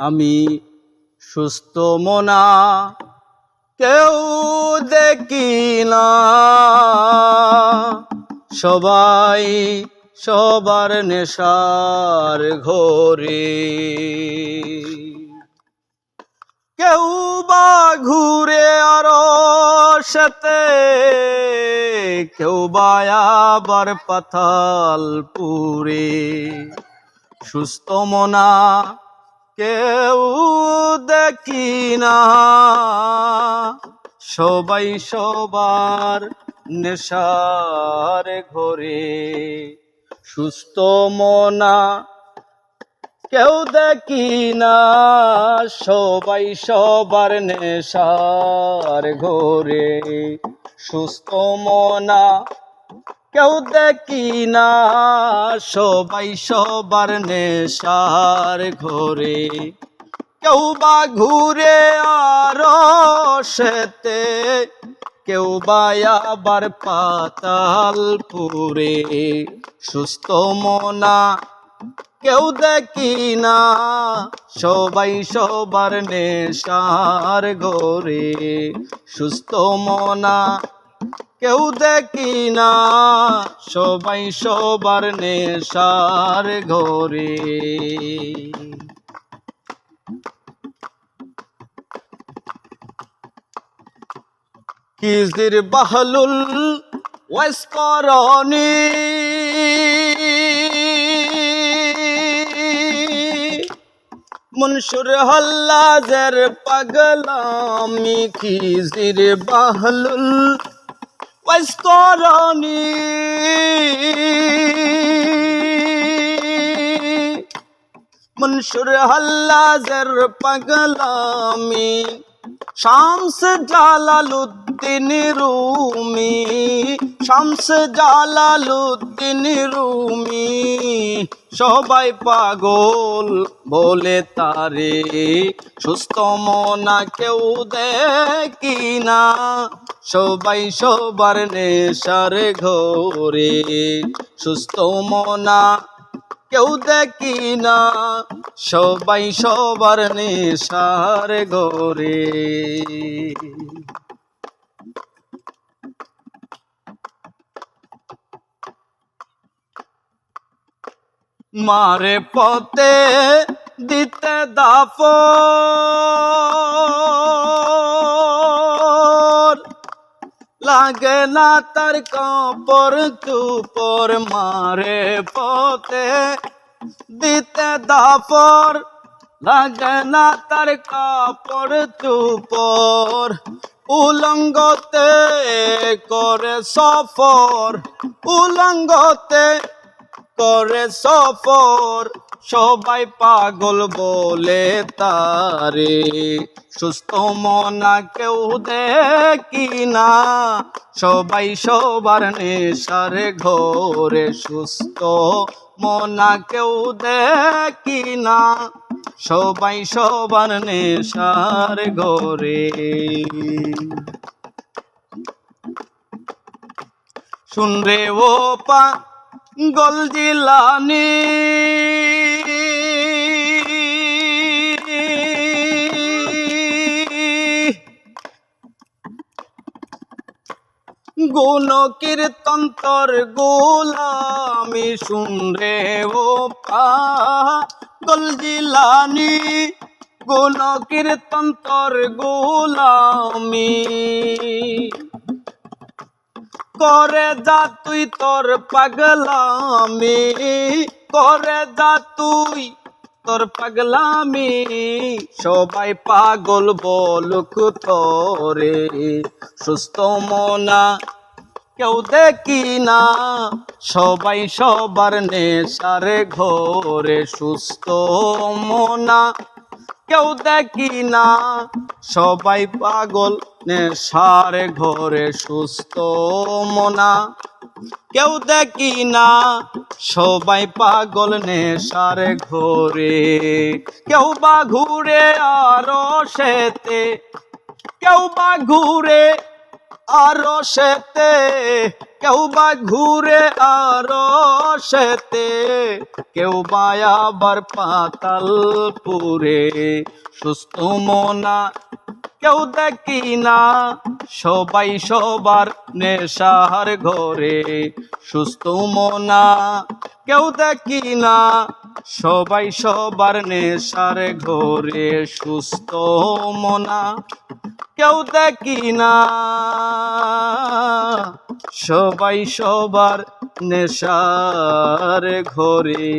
আমি সুস্থ মনা, কেউ দেখি না সবাই সবার নেশার ঘরে। কেউ বা ঘুরে আর সাথে, কেউ বা আবার পাতাল পুরে। সুস্থ মনা কেউ দেখি না। সবাই সবার নেশার ঘরে। সুস্থ মনা কেউ দেখি না। সবাই সবার নেশার ঘরে। সুস্থ মনা কেউ দেখি না, সবাই সবার নেশার ঘরে। কেউ বা ঘুরে আর সেতে, কেউ বা আবার পাতাল পুরে সুস্থ মনা, কেউ দেখি না, সবাই সবার নেশার গোরে সুস্থ মনা কেউ দেখি না। সবাই সবার নেশার ঘরে। কিজির বাহলুল ওয়াইস করনি। মনসুর হল্লাজের পাগলামি খিজির বাহলুল করনি মনসুর হল্লাজের পাগলামি। শামস জালালুদ্দিন রুমি, শামস জালালুদ্দিন রুমি, সবাই পাগল বলে তারে, সুস্থ মনা কেউ দেখি না। সবাই সবার নেশার ঘরে, সুস্থ মনা কেউ দেখি না। সবাই সবার নেশার ঘরে। মারে পতে দিতে দাফ না তার কপর চুপর মারে পোতে দিতে দাপর লাগে না তার কাপড় চুপর। উলঙ্গতে করে সফর, উলঙ্গতে করে সফর, সবাই পাগল বলে তারে। সুস্থ মনা কেউ দেখি না, সবাই সবার নেশার ঘরে। সুস্থ মনা কেউ দেখি না, সবাই সবার নেশার ঘরে। শুনরে ও পা গল জিলানি। গুণ কীর্তন্তর গোলামি শুনরে ও পা। গল জিলানি গুণ কীর্তন্তর গোলামি। করে যা তুই তোর পাগলামি, করে যা তুই তোর পাগলামি। সবাই পাগল বলুক তোরে, সুস্থ মনা কেউ দেখি না। সবাই সবার নেশার ঘরে, সুস্থ মনা কেউ দেখি না। সবাই পাগল সারে ঘরে সুস্থ মনা। কেউ দেখি না, সবাই পাগল, নেশার ঘরে। কেউ বা ঘুরে আর সেতে, কেউ বা ঘুরে আরও সেতে, কেউ বা ঘুরে আরও সেতে, কেউ বা আবার পাতাল পুরে। সুস্থ মনা কেউ দেখি না, সবাই সবার নেশার ঘরে। সুস্থ মনা কেউ দেখি না, সবাই সবার নেশার ঘরে। সুস্থ মনা কেউ দেখি না। সবাই সবার নেশার ঘরে।